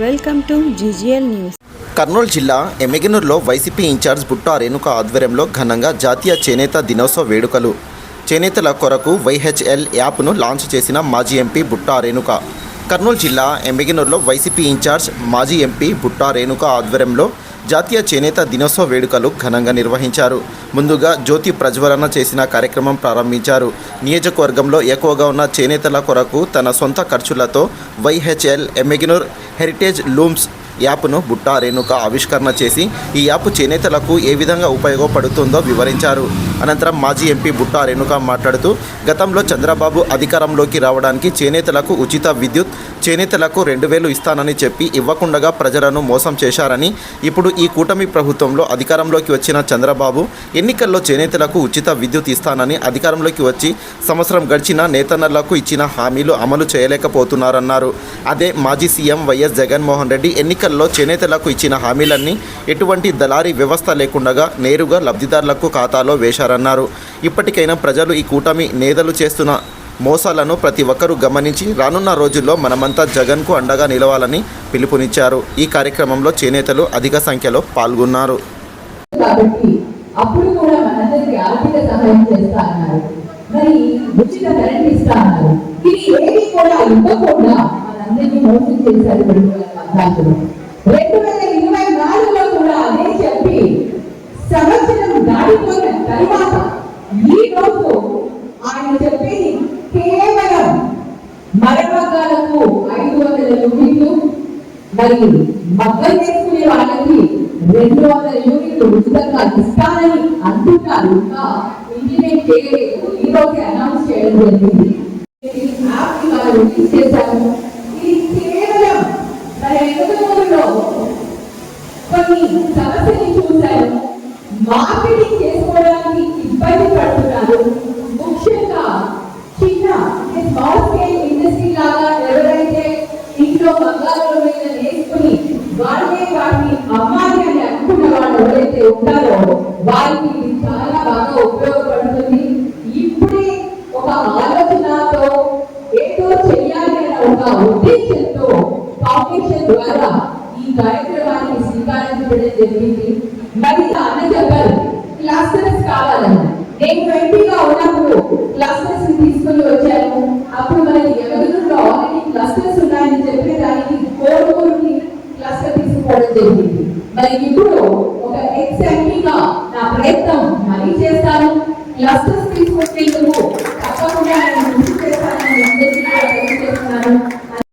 Welcome to GGL news. Kurnool జిల్లా ఎమ్మిగనూరులో YCP incharge Butta Renuka ఆధ్వర్యంలో ఘనంగా జాతీయ చేనేత దినోత్సవ వేడుకలు. చేనేతల కొరకు వైహెచ్ఎల్ యాప్ను లాంచ్ చేసిన మాజీ ఎంపీ బుట్టా రేణుక. కర్నూలు జిల్లా ఎమ్మిగనూరులో వైసీపీ ఇన్ఛార్జ్ మాజీ ఎంపీ బుట్టా రేణుక ఆధ్వర్యంలో జాతీయ చేనేత దినోత్సవ వేడుకలు ఘనంగా నిర్వహించారు. ముందుగా జ్యోతి ప్రజ్వలన చేసిన కార్యక్రమం ప్రారంభించారు. నియోజకవర్గంలో ఎక్కువగా ఉన్న చేనేతల కొరకు తన సొంత ఖర్చులతో వైహెచ్ఎల్ ఎమెగినూర్ హెరిటేజ్ లూమ్స్ యాప్ను బుట్టా రేణుక ఆవిష్కరణ చేసి ఈ యాప్ చేనేతలకు ఏ విధంగా ఉపయోగపడుతుందో వివరించారు. అనంతరం మాజీ ఎంపీ బుట్టా రేణుక మాట్లాడుతూ గతంలో చంద్రబాబు అధికారంలోకి రావడానికి చేనేతలకు ఉచిత విద్యుత్ చేనేతలకు రెండు వేలు ఇస్తానని చెప్పి ఇవ్వకుండగా ప్రజలను మోసం చేశారని ఇప్పుడు ఈ కూటమి ప్రభుత్వంలో అధికారంలోకి వచ్చిన చంద్రబాబు ఎన్నికల్లో చేనేతలకు ఉచిత విద్యుత్ ఇస్తానని అధికారంలోకి వచ్చి సంవత్సరం గడిచిన నేతన్నలకు ఇచ్చిన హామీలు అమలు చేయలేకపోతున్నారన్నారు. అదే మాజీ సీఎం వైఎస్ జగన్మోహన్ రెడ్డి ఎన్నికల్లో చేనేతలకు ఇచ్చిన హామీలన్నీ ఎటువంటి దళారీ వ్యవస్థ లేకుండా నేరుగా లబ్ధిదారులకు ఖాతాలో వేశారన్నారు. ఇప్పటికైనా ప్రజలు ఈ కూటమి నేతలు చేస్తున్న మోసాలను ప్రతి ఒక్కరూ గమనించి రానున్న రోజుల్లో మనమంతా జగన్కు అండగా నిలవాలని పిలుపునిచ్చారు. ఈ కార్యక్రమంలో చేనేతలు అధిక సంఖ్యలో పాల్గొన్నారు. అప్పుడు సహాయం చేస్తా అన్నారు. మరి ఉచిత కరెంట్ ఇస్తా అన్నారు. ఇది ఏది కూడా ఇవ్వకుండా మనందరినీ మోసం చేశారు రెండు వేల రెండు వేల ఇరవై నాలుగులో కూడా అదే చెప్పి సంవత్సరం దాటిపోయిన తర్వాత ఈ రోజు ఆయన చెప్పేది కేవలం మరమగ్గాలకు ఐదు వందల యూనిట్లు మరియు మగ్గం చేసుకునే వాళ్ళకి రెండు వందల యూనిట్లు ఉచితంగా ఇస్తానని అంటున్నారు ఇంకా ఇంప్లిమెంట్ చేయలేదు ఈ రోజు అనౌన్స్ చేయడం జరిగింది. ఈ చేశారు ఇది కేవలం మరి ఎదుగుదలలో కొన్ని సమస్యలు చూశారు మార్కెటింగ్ చేసుకోవడానికి ఇబ్బంది పడుతున్నారు. ఉంటారో వారికి చాలా బాగా ఉపయోగపడుతుంది. ఇప్పుడే ఒక ఆలోచనతో ఏదో చెయ్యాలి అన్న ఒక ఉద్దేశంతో ఫౌండేషన్ ద్వారా ఈ కార్యక్రమాన్ని స్వీకరించడం జరిగింది. మరి అన్న చెప్పారు క్లాసెస్ కావాలని. నేను ట్వంటీగా ఉన్నప్పుడు క్లాసెస్ తీసుకొని వచ్చాను. అప్పుడు మనకి ఎవరిలో ఆల్రెడీ క్లాసెస్ ఉన్నాయని చెప్పే దానికి కోరుకోరుని క్లస్టర్ తీసుకోవడం జరిగింది. మరి ఇప్పుడు క్లస్టర్స్ తీసుకొచ్చేందుకు